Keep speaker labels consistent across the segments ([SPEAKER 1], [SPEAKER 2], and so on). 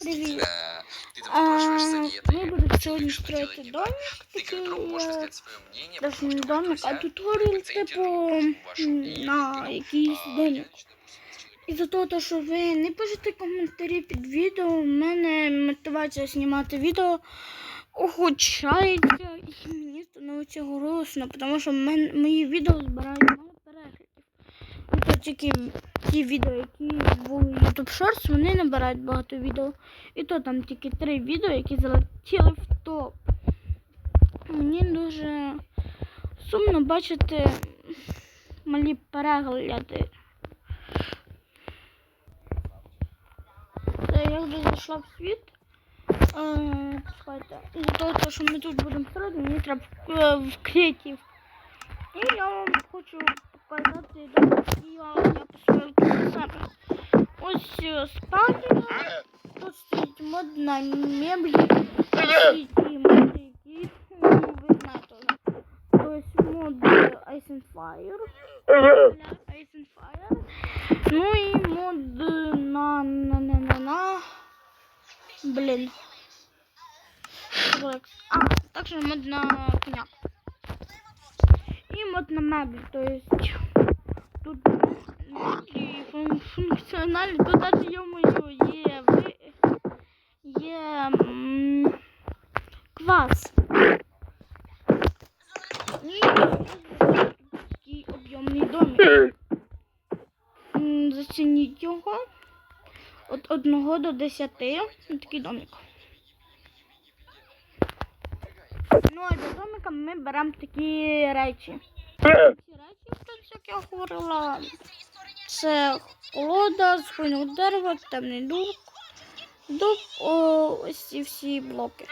[SPEAKER 1] Привет.
[SPEAKER 2] Э, Ты там
[SPEAKER 1] А,
[SPEAKER 2] спрашиваешь совета.
[SPEAKER 1] мы
[SPEAKER 2] и
[SPEAKER 1] будем
[SPEAKER 2] что ты
[SPEAKER 1] сегодня
[SPEAKER 2] любишь, что
[SPEAKER 1] строить
[SPEAKER 2] делать не
[SPEAKER 1] домик.
[SPEAKER 2] так. Ты как друг можешь высказать свое мнение,
[SPEAKER 1] Даже
[SPEAKER 2] потому
[SPEAKER 1] не
[SPEAKER 2] что
[SPEAKER 1] домик,
[SPEAKER 2] вы
[SPEAKER 1] а
[SPEAKER 2] друзья.
[SPEAKER 1] туторіал,
[SPEAKER 2] Акцентируй
[SPEAKER 1] типу,
[SPEAKER 2] ваше
[SPEAKER 1] м,
[SPEAKER 2] мнение,
[SPEAKER 1] на
[SPEAKER 2] ну,
[SPEAKER 1] якийсь
[SPEAKER 2] а,
[SPEAKER 1] домик.
[SPEAKER 2] я лично буду
[SPEAKER 1] І за того, що ви не пишете коментарі під відео, в мене мотивація знімати відео ухудшається і мені становиться грустно, тому що в мене, мої відео збирають мало переглядів. Ну, то тільки ті відео, які в YouTube Shorts, вони набирають багато відео. І то там тільки три відео, які залетіли в топ. Мені дуже сумно бачити малі перегляди. Це я вже зайшла в світ. Е, Чекайте. За того, що ми тут будемо строїти, мені треба е, в креатив. І я вам хочу показати, які я, я построїв тут для себе. Ось е, спальня. Тут стоїть мод на меблі. Всі ті моди, які ну, ви знаєте вже. Ось мод е, Ice and Fire. Ice and Fire. Ну і мод на на на на на. Блін. Як- А, також мод на коня. І мод на меблі, то есть тут фун- функціональні, тут навіть йо-моє, є, є квас. І такий об'ємний домик. Зацініть його від 1 до 10. Ось такий домик. Ну, а для домика ми беремо такі речі. Ці речі, як я говорила, це колода, з хвойного дерева, темний дуб, дуб, о, ось ці всі блоки.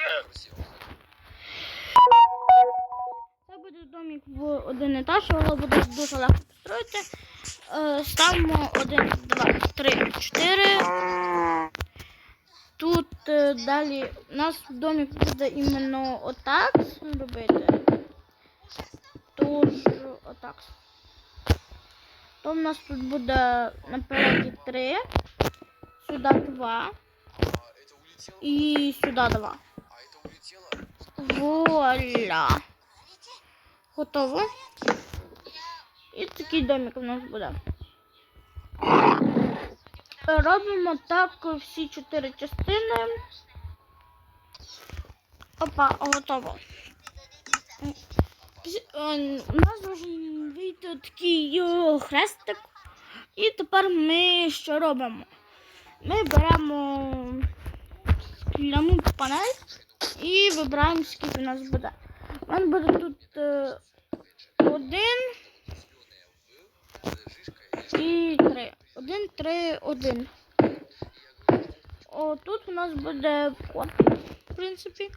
[SPEAKER 1] Це буде домик в один етаж, його буде дуже легко построїти. Е, Ставимо 1, 2, 3, 4. Тут е, далі у нас домик буде іменно отак робити. Тож отак. То в нас тут буде напереді 3, сюди 2
[SPEAKER 2] Это улетело?
[SPEAKER 1] і сюди 2.
[SPEAKER 2] А это улетело?
[SPEAKER 1] Вуаля. Готово. І такий домик у нас буде. Робимо так всі чотири частини. Опа, готово. Е, У нас должен вийти такий е, хрестик. І тепер ми що робимо? Ми беремо скляну панель і вибираємо, скільки у нас буде. У мене буде тут е, один і три. Один, три, один. О, тут у нас буде в принципі.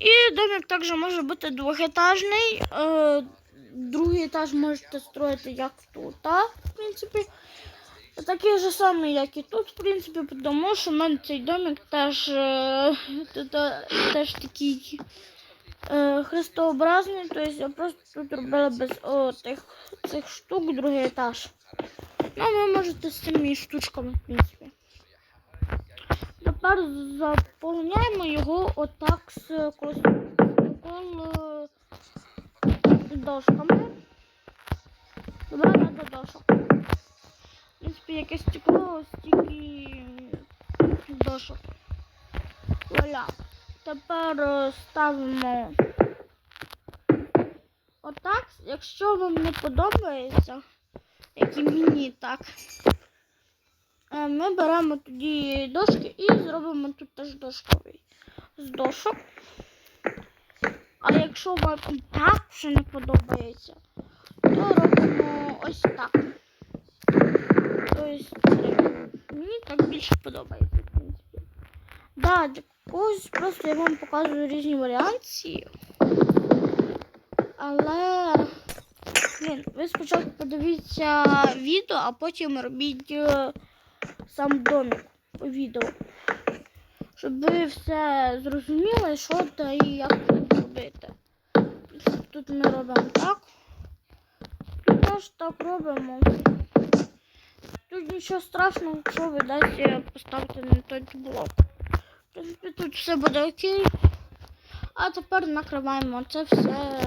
[SPEAKER 1] І домик також може бути двохетажний. Е, другий етаж можете строїти як тут, а, в принципі. Такий же самий, як і тут, в принципі, тому що в мене цей домик теж, е, та- теж такий е, хрестообразний, тобто я просто тут робила без о, тих, цих штук другий етаж. Ну, ви можете з цими штучками, в принципі. Тепер заповняємо його отак з коло дошками. Туди треба дошок. В принципі, яке стекло, стільки дошок. Вуаля. Тепер е, ставимо отак. Якщо вам не подобається, як і мені так, е, ми беремо тоді дошки і зробимо тут теж дошковий з дошок. А якщо вам так вже не подобається, то робимо ось так. Тобто. Мені так більше подобається, в принципі. Да, когось просто я вам показую різні варіації. Але блін, ви спочатку подивіться відео, а потім робіть е, сам домик по відео. Щоб ви все зрозуміли, що та і як тут робити. Тут ми робимо так. Тут теж так робимо. Тут нічого страшного, якщо ви десь поставите на той блок. Тут все буде окей. А тепер накриваємо це все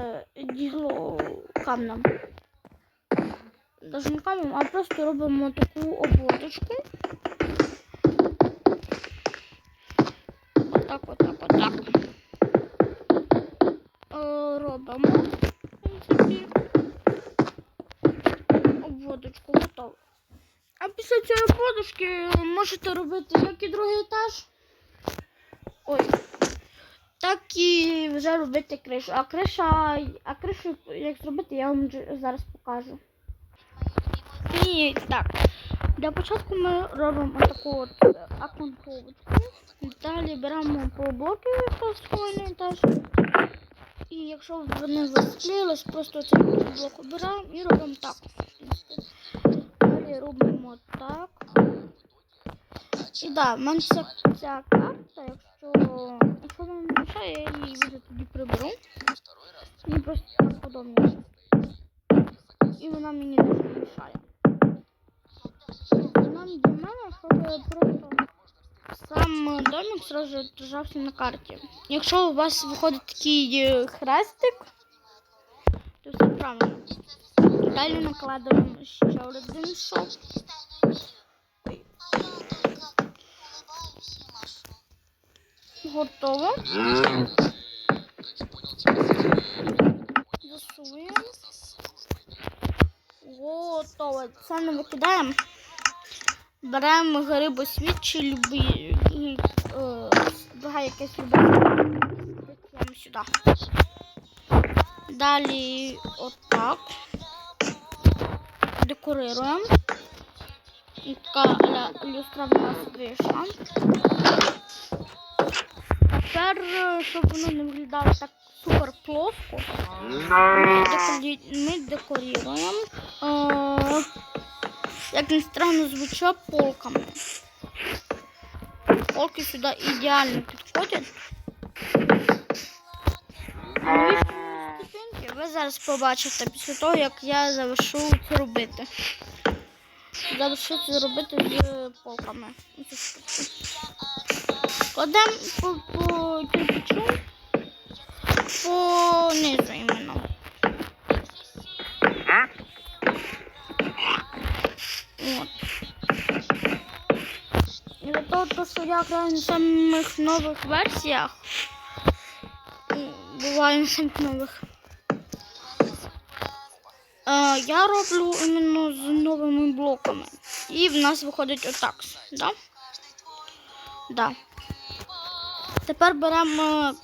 [SPEAKER 1] діло камнем. Даже не камнем, а просто робимо таку обводочку. Отак, отак, отак. Е, Робимо. Обводочку готово. А після цієї обводочки можете робити як і другий етаж. Ой. Так і вже робити кришу. А криша, а кришу, як зробити, я вам зараз покажу. І так. Для початку ми робимо таку от е, окантовочку. Далі беремо по блоки теж. І якщо вони засклеїлись, просто цей блок обираємо і робимо так. Далі робимо так. І да, в мене ця, ця карта, якщо, якщо вам не мішає, я її вже тоді приберу. Мені просто так подобається. І вона мені дуже мішає. Сам домик сразу відображався на карті. Якщо у вас виходить такий е, хрестик, то все правильно. Далі накладаємо ще один шов. Готово. Засуємо. Готово. Це не викидаємо. Беремо грибосвіт чи любий, е, давай якесь любе. Викладаємо сюди. Далі отак. Декорируємо. Така люстра в. Тепер, е, щоб воно не виглядало так супер плоско, ми декоруємо. Як не странно звучить полками. Полки сюди ідеально підходять. Ви зараз побачите після того, як я завершу це робити. Завершу це робити з полками. Кладемо по, по кирпичу, по низу іменно. То, що я граю на самих нових версіях. Буває на самих нових. Е, я роблю іменно з новими блоками. І в нас виходить отак. Да? Да. Тепер беремо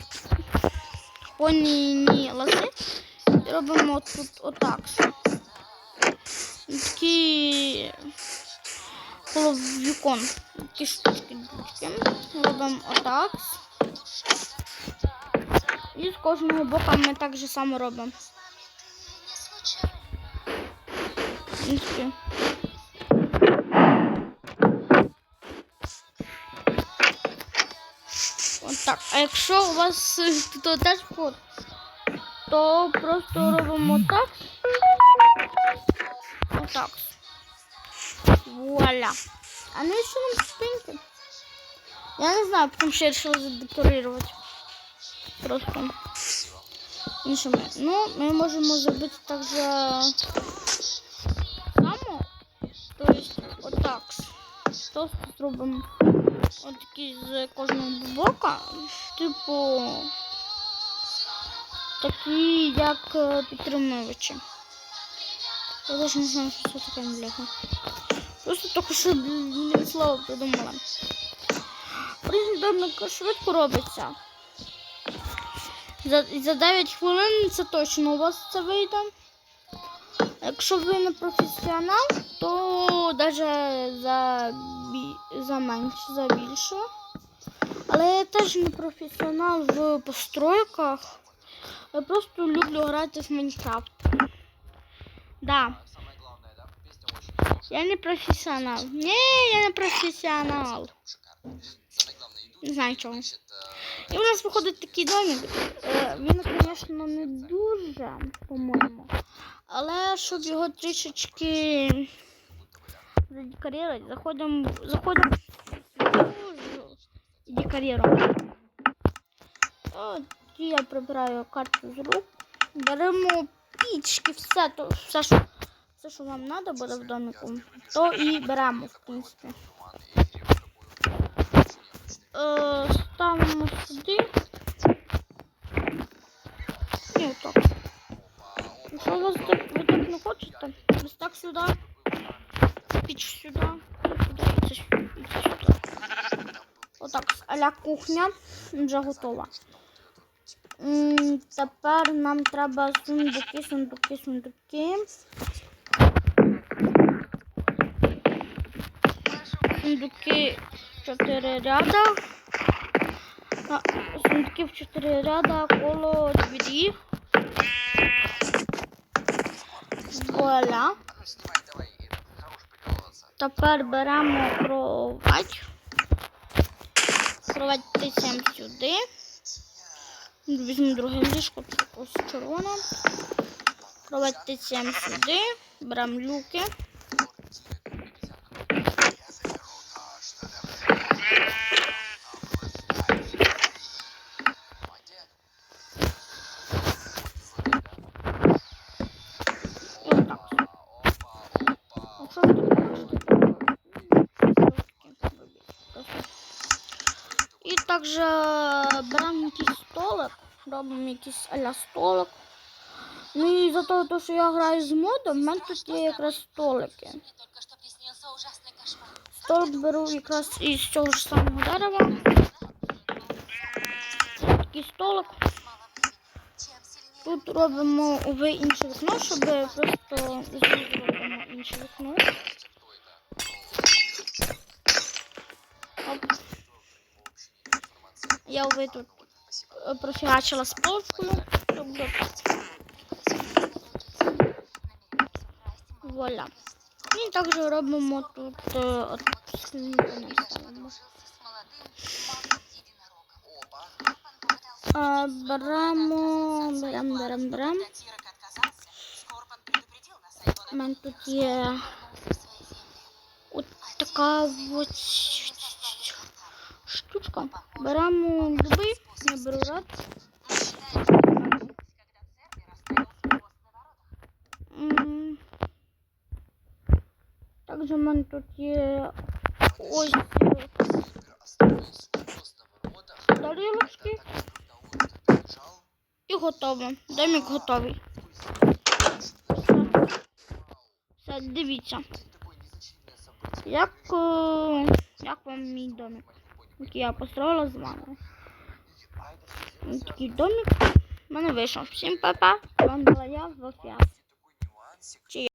[SPEAKER 1] поніні лази і робимо тут отак. Такі коло вікон. Такі штучки. Робимо отак. І з кожного боку ми так же само робимо. Такі. Отак. А якщо у вас е, тут теж вход, то просто робимо так. Отак. Вуаля. А ну що нам спинки? Я не знаю, потім ще вирішила задекорувати. Просто іншими. Ну, ми можемо зробити так же само. Тобто отак. Просто зробимо отакі з кожного бока. Типу такі, як підтримувачі. Я навіть не знаю, що це таке бляха. Просто тільки що слово придумала. Призм швидко робиться. За, за 9 хвилин це точно у вас це вийде. Якщо ви не професіонал, то навіть за, за менше, за більше. Але я теж не професіонал в постройках. Я просто люблю грати в Майнкрафт. Да. Я не професіонал. Ні, я не професіонал. Не знаю чого. І у нас виходить такий домик. Е, Він, звісно, не дуже, по-моєму. Але щоб його трішечки задекорувати, заходимо, заходимо в дуже дікарірувати. Я прибираю карту з рук. Беремо пічки, все, то, все, що, все, що вам треба буде в доміку, то і беремо, в принципі. Е, ставимо сюди. І отак. Якщо у вас ви так не хочете, ось так сюди, піч сюди, сюди і це сюди. Отак, а-ля кухня вже готова. Тепер нам треба сундуки, сундуки, сундуки. Сундуки чотири ряда. А, Сундуки в ряда коло двері. Вуаля. Тепер беремо кровать. Кровать тисяємо сюди. Візьму друге ліжко, це ось червоне. Кровать тисяємо сюди. Беремо люки. І отак. А що ви тут бачите? І також беремо якийсь столик, робимо якийсь аля столик. Ну і за то, що я граю з модом, в мене тут є якраз столики. Столик беру якраз із цього ж самого дерева. Такий столик. Тут робимо уве інше вікно, щоб просто зробимо інше вікно. Я уве тут е, профігачила з. Тобто, вуаля. І також робимо тут е, от, А, беремо, беремо, беремо, беремо.
[SPEAKER 3] Когда Тирок отказался, Скорпан предупредил нас о его
[SPEAKER 1] У мене тут є от така от штучка. Беремо любий, я беру рад.
[SPEAKER 3] Мы считаем, что это случилось, когда Цербер оставил хвост на воротах.
[SPEAKER 1] М. Також у мене тут є ось е,
[SPEAKER 2] Остановись хвост на воротах.
[SPEAKER 1] тарілочки
[SPEAKER 2] Так, когда он побежал,
[SPEAKER 1] і готово. Домик готовий. Все, дивіться.
[SPEAKER 2] такое незначительное событие.
[SPEAKER 1] Як, е, як вам мій домик? Який я построїла з вами. Ось Такий домик. У мене вийшов. Всім па-па. Вам була я. Чи